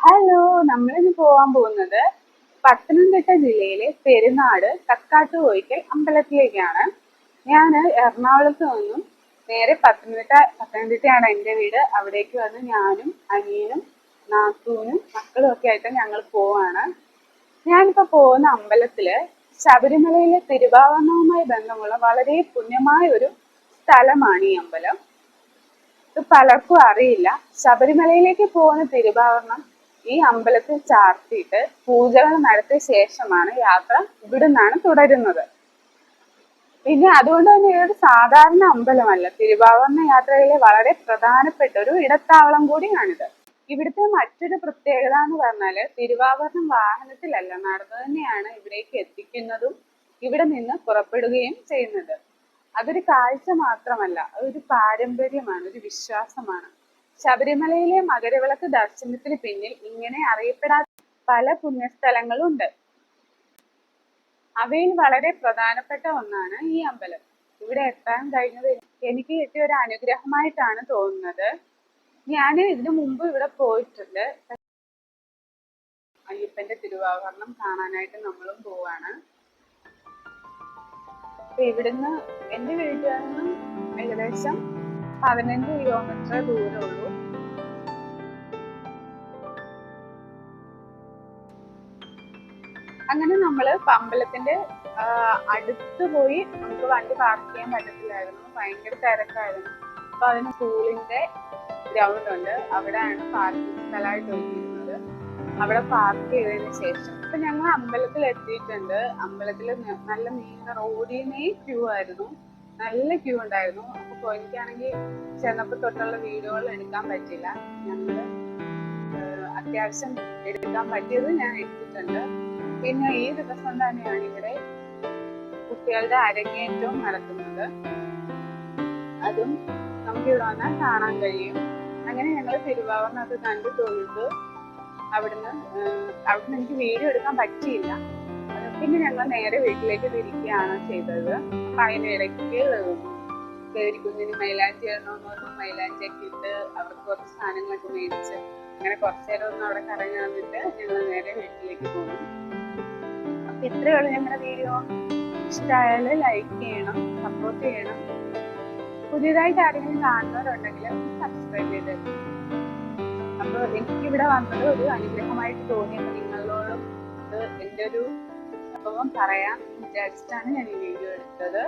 Hello നമ്മളിന്ന് പോവാൻ പോകുന്നത് പത്തനംതിട്ട ജില്ലയിലെ പെരുന്നാട് കക്കാട്ടുകോയിക്കൽ അമ്പലത്തിലേക്കാണ്. ഞാൻ എറണാകുളത്ത് നിന്നും നേരെ പത്തനംതിട്ട പത്തനംതിട്ടയാണ് എന്റെ വീട്. അവിടേക്ക് വന്ന് ഞാനും അനിയനും നാത്തൂനും മക്കളും ഒക്കെ ആയിട്ട് ഞങ്ങൾ പോവാണ്. ഞാനിപ്പോൾ പോകുന്ന അമ്പലത്തിൽ ശബരിമലയിലെ തിരുവാഭരണവുമായി ബന്ധമുള്ള വളരെ പുണ്യമായ ഒരു സ്ഥലമാണ് ഈ അമ്പലം. ഇത് പലർക്കും അറിയില്ല. ശബരിമലയിലേക്ക് പോകുന്ന തിരുവാഭരണം ഈ അമ്പലത്തിൽ ചാർത്തിയിട്ട് പൂജകൾ നടത്തിയ ശേഷമാണ് യാത്ര ഇവിടെ നിന്നാണ് തുടരുന്നത്. പിന്നെ അതുകൊണ്ട് തന്നെ ഇതൊരു സാധാരണ അമ്പലമല്ല തിരുവാഭരണ യാത്രയിലെ വളരെ പ്രധാനപ്പെട്ട ഒരു ഇടത്താവളം കൂടിയാണിത്. ഇവിടുത്തെ മറ്റൊരു പ്രത്യേകത എന്ന് പറഞ്ഞാൽ തിരുവാഭരണം വാഹനത്തിലല്ല നടന്നു തന്നെയാണ് ഇവിടേക്ക് എത്തിക്കുന്നതും ഇവിടെ നിന്ന് പുറപ്പെടുകയും ചെയ്യുന്നത്. അതൊരു കാഴ്ച മാത്രമല്ല അതൊരു പാരമ്പര്യമാണ് ഒരു വിശ്വാസമാണ്. ശബരിമലയിലെ മകരവിളക്ക് ദർശനത്തിന് പിന്നിൽ ഇങ്ങനെ അറിയപ്പെടാത്ത പല പുണ്യസ്ഥലങ്ങളുണ്ട്. അവയിൽ വളരെ പ്രധാനപ്പെട്ട ഒന്നാണ് ഈ അമ്പലം. ഇവിടെ എത്താൻ കഴിഞ്ഞത് എനിക്ക് കിട്ടിയ ഒരു അനുഗ്രഹമായിട്ടാണ് തോന്നുന്നത്. ഞാൻ ഇതിനു മുമ്പ് ഇവിടെ പോയിട്ടുണ്ട്. അയ്യപ്പന്റെ തിരുവാഭരണം കാണാനായിട്ട് നമ്മളും പോവാണ്. ഇവിടുന്ന് എന്റെ വീട്ടിൽ നിന്നും ഏകദേശം പതിനഞ്ച് കിലോമീറ്റർ ദൂരമുള്ളൂ അങ്ങനെ നമ്മൾ പമ്പലത്തിന്റെ അടുത്ത് പോയി നമുക്ക് വണ്ടി പാർക്ക് ചെയ്യാൻ പറ്റത്തില്ലായിരുന്നു. ഭയങ്കര തിരക്കായിരുന്നു. അപ്പൊ അതിന് സ്കൂളിന്റെ ഗ്രൗണ്ട് ഉണ്ട്. അവിടെയാണ് പാർക്കിംഗ് സ്ഥലമായിട്ട് ഒരുക്കിയിരുന്നത് അവിടെ പാർക്ക് ചെയ്തതിന് ശേഷം ഇപ്പൊ ഞങ്ങൾ അമ്പലത്തിൽ എത്തിയിട്ടുണ്ട്. അമ്പലത്തിൽ നല്ല നീണ്ട റോഡിനെ ക്യൂ ആയിരുന്നു. നല്ല ക്യൂ ഉണ്ടായിരുന്നു. അപ്പൊ എനിക്കാണെങ്കിൽ ചെന്നപ്പോ തൊട്ടുള്ള വീഡിയോകൾ എടുക്കാൻ പറ്റില്ല. ഞങ്ങൾ അത്യാവശ്യം എടുക്കാൻ പറ്റിയത് ഞാൻ എടുത്തിട്ടുണ്ട്. പിന്നെ ഈ ദിവസം തന്നെയാണ് ഇവിടെ കുട്ടികളുടെ അരങ്ങേറ്റവും നടത്തുന്നത്. അതും നമുക്ക് ഇവിടെ വന്നാൽ കാണാൻ കഴിയും. അങ്ങനെ ഞങ്ങൾ തിരുവാവർണത്ത് കണ്ടു തൊഴുത് അവിടുന്ന് അവിടുന്ന് എനിക്ക് വീഡിയോ എടുക്കാൻ പറ്റിയില്ല. പിന്നെ ഞങ്ങൾ നേരെ വീട്ടിലേക്ക് തിരിക്കുകയാണ് ചെയ്തത്. അപ്പൊ അതിനിടയ്ക്ക് കുഞ്ഞിന് മൈലാഞ്ചി ഇടണമെന്ന് പറഞ്ഞു മൈലാഞ്ചി ഒക്കെ ഇട്ട് അവർക്ക് കുറച്ച് സാധനങ്ങളൊക്കെ മേടിച്ച് അങ്ങനെ കുറച്ചു നേരം ഒന്ന് അവിടെ കറങ്ങി വന്നിട്ട് ഞങ്ങൾ നേരെ വീട്ടിലേക്ക് പോകും. ഇത്രയേ ഉള്ളൂ ഞങ്ങളുടെ വീഡിയോ. ഇഷ്ടമായാൽ ലൈക്ക് ചെയ്യണം സപ്പോർട്ട് ചെയ്യണം. പുതിയതായിട്ട് ആരെങ്കിലും കാണുന്നവരുണ്ടെങ്കിൽ സബ്സ്ക്രൈബ് ചെയ്ത് അപ്പോൾ എനിക്കിവിടെ വന്നത് ഒരു അനുഗ്രഹമായിട്ട് തോന്നിയപ്പോൾ നിങ്ങളോടും ഇത് എന്റെ ഒരു സംഭവം പറയാൻ വിചാരിച്ചിട്ടാണ് ഞാൻ ഈ വീഡിയോ എടുത്തത്.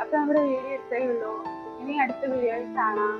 അപ്പൊ നമ്മുടെ വീഡിയോ ഇത്രയേ ഉള്ളൂ. ഇനി അടുത്ത വീഡിയോയിൽ കാണാം.